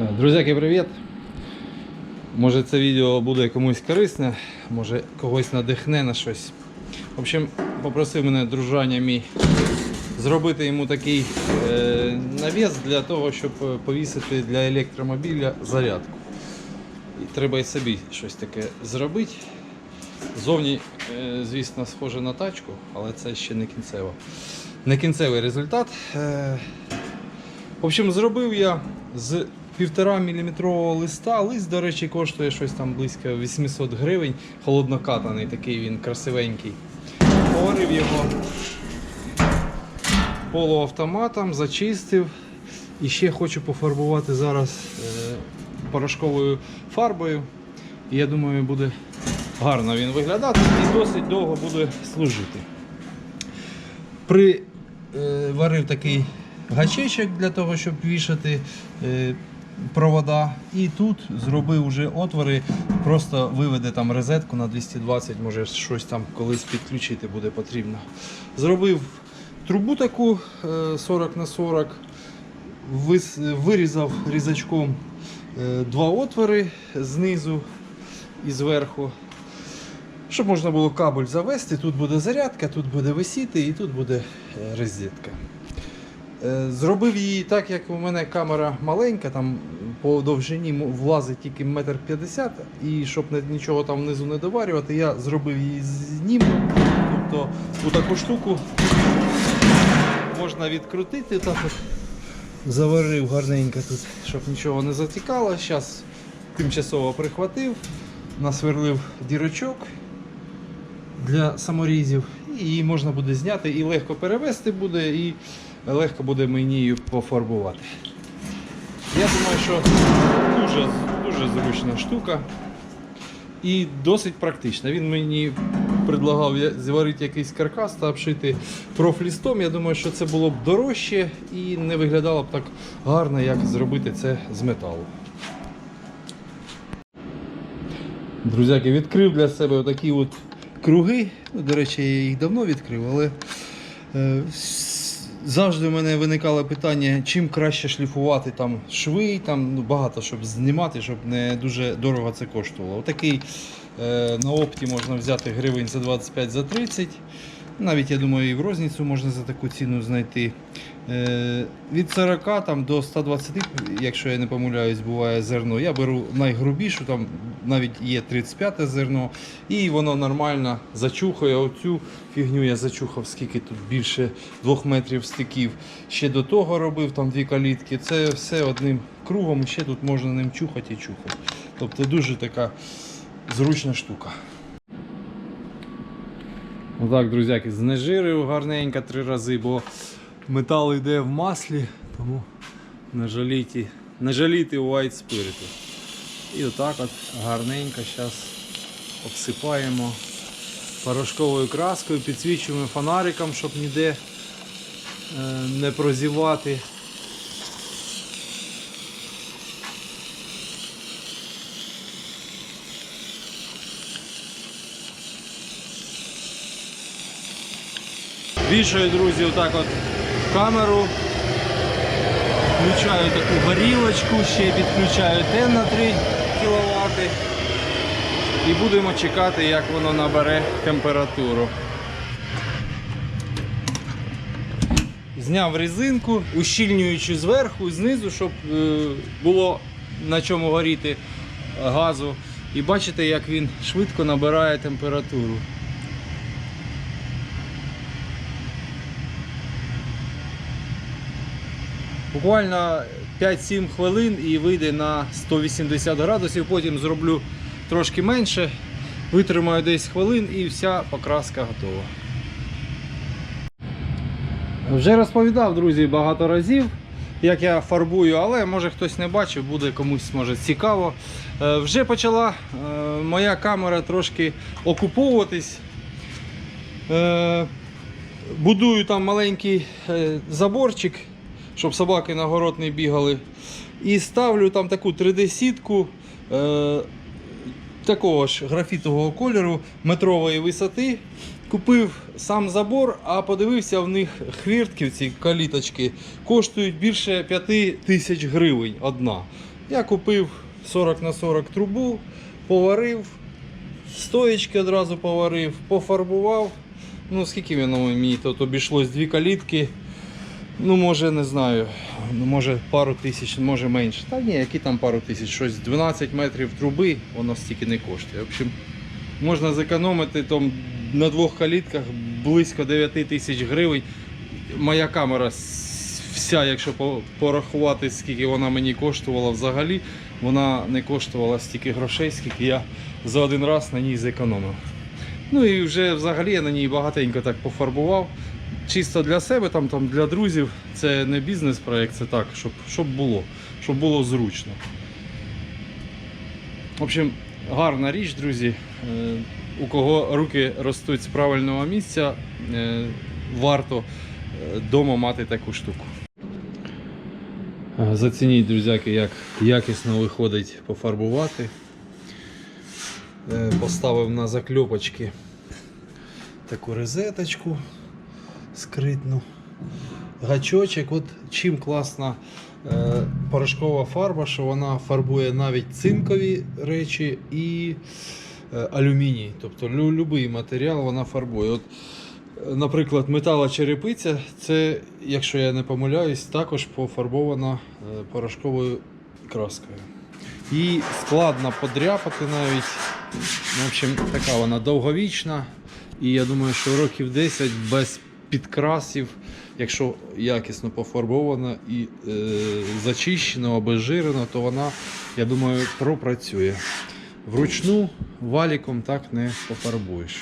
Е, Друзяки, привіт! Може це відео буде комусь корисне, може когось надихне на щось. В общем, попросив мене дружання мій зробити йому такий е, навіс для того, щоб е, повісити для електромобіля зарядку. І треба і собі щось таке зробити. Зовні, е, звісно, схоже на тачку, але це ще не кінцево. Не кінцевий результат. Е, в общем, зробив я з 1,5 мм листа. Лист, до речі, коштує щось там близько 800 гривень. Холоднокатаний, такий він красивенький. Поварив його полуавтоматом, зачистив. І ще хочу пофарбувати зараз е, порошковою фарбою. Я думаю, буде гарно він виглядати і досить довго буде служити. При е, варив такий гачечок для того, щоб вішати е, провода. І тут зробив вже отвори, просто виведе там розетку на 220, може щось там колись підключити буде потрібно. Зробив трубу таку е, 40 на 40, вирізав різачком е, два отвори знизу і зверху. Щоб можна було кабель завести, тут буде зарядка, тут буде висіти і тут буде е, розетка. Е, Зробив її так, як у мене камера маленька, там по довжині влазить тільки метр п'ятдесят, і щоб нічого там внизу не доварювати, я зробив її з. Тобто у таку штуку можна відкрутити, так заварив гарненько тут, щоб нічого не затікало. Зараз тимчасово прихватив, насверлив дірочок для саморізів. І її можна буде зняти і легко перевести буде, і легко буде мені її пофарбувати. Я думаю, що дуже, дуже зручна штука і досить практична. Він мені предлагав зварити якийсь каркас та обшити профлістом. Я думаю, що це було б дорожче і не виглядало б так гарно, як зробити це з металу. Друзяки, відкрив для себе отакі от круги. До речі, я їх давно відкрив, але е, завжди в мене виникало питання, чим краще шліфувати там шви, там ну, багато щоб знімати, щоб не дуже дорого це коштувало. Отакий е, на опті можна взяти гривень за 25 за 30. Навіть я думаю, і в розницю можна за таку ціну знайти. Е, від 40 там, до 120, якщо я не помиляюсь, буває зерно. Я беру найгрубішу, там навіть є 35 зерно, і воно нормально зачухає. Оцю фігню я зачухав, скільки тут більше 2 метрів стиків. Ще до того робив там дві калітки. Це все одним кругом, ще тут можна ним чухати і чухати. Тобто дуже така зручна штука. Отак, друзяки, знежирив гарненько три рази, бо метал йде в маслі, тому не жалійте, не жалійте white спириту. І отак от гарненько зараз обсипаємо порошковою краскою, підсвічуємо фонариком, щоб ніде е, не прозівати. Вішаю, друзі, отак от камеру. Включаю таку горілочку, ще підключаю тен на 3 кВт. І будемо чекати, як воно набере температуру. Зняв резинку, ущільнюючи зверху і знизу, щоб е, було на чому горіти газу. І бачите, як він швидко набирає температуру. Буквально 5-7 хвилин і вийде на 180 градусів. Потім зроблю трошки менше, витримаю десь хвилин і вся покраска готова. Вже розповідав, друзі, багато разів, як я фарбую, але може хтось не бачив, буде комусь може цікаво. Е, Вже почала е, моя камера трошки окуповуватись. Е, Будую там маленький заборчик, щоб собаки на город не бігали. І ставлю там таку 3D-сітку е, такого ж графітового кольору, метрової висоти. Купив сам забор, а подивився в них хвіртки, ці каліточки, коштують більше 5 тисяч гривень одна. Я купив 40 на 40 трубу, поварив, стоєчки одразу поварив, пофарбував. Ну, скільки мені тут обійшлось дві калітки. Ну, може, не знаю. Ну, може пару тисяч, може менше. Та ні, які там пару тисяч, щось 12 метрів труби, воно стільки не коштує. В общем, можна зекономити там на двох калітках близько 9 тисяч гривень. Моя камера вся, якщо порахувати, скільки вона мені коштувала взагалі, вона не коштувала стільки грошей, скільки я за один раз на ній зекономив. Ну і вже взагалі я на ній багатенько так пофарбував. Чисто для себе, там, там для друзів. Це не бізнес-проект, це так, щоб, щоб було, щоб було зручно. В общем, гарна річ, друзі. Е, У кого руки ростуть з правильного місця, е, варто вдома мати таку штуку. Е, Зацініть, друзяки, як якісно виходить пофарбувати. Е, Поставив на закльопочки таку розеточку скритну. Гачочок, от чим класна е, порошкова фарба, що вона фарбує навіть цинкові речі і е, алюміній. Тобто будь-який матеріал вона фарбує. От, е, наприклад, металочерепиця, це, якщо я не помиляюсь, також пофарбована порошковою краскою. Її складно подряпати навіть. В общем, така вона довговічна. І я думаю, що років 10 без підкрасів, якщо якісно пофарбована і е, зачищена, обезжирена, то вона, я думаю, пропрацює. Вручну валіком так не пофарбуєш.